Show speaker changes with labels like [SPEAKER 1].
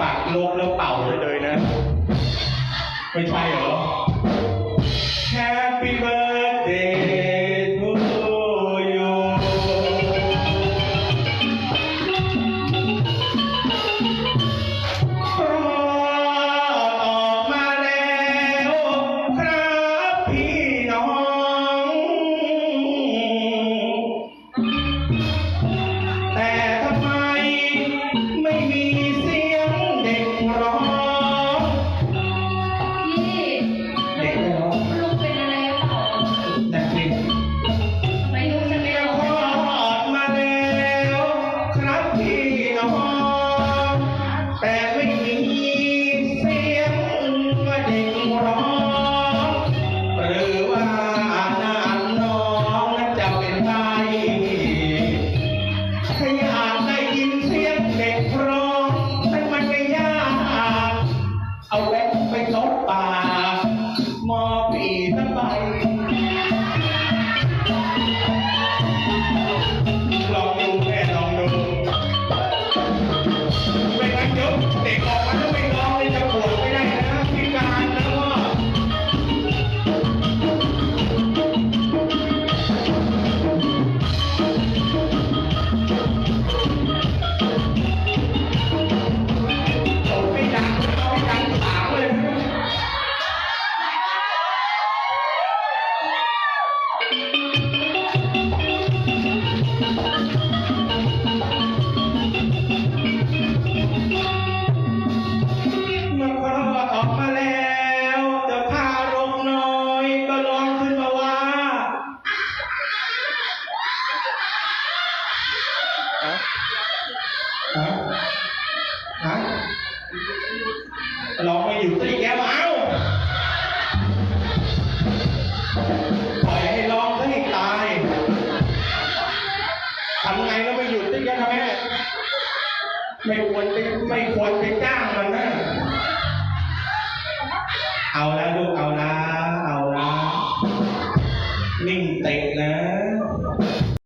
[SPEAKER 1] ปากโลบแล้วเป่าเลยนะ ไม่ใช่เหรอ bye. นะนะเราไม่อยู่ตีแก้มเอาปล่อยให้ลองซะให้ตายทำไงก็ไม่หยุดตีแก้มแม่ไม่ควรไปไม่ควรไปจ้างมันนะ เอาแล้วลูกเอาแล้ว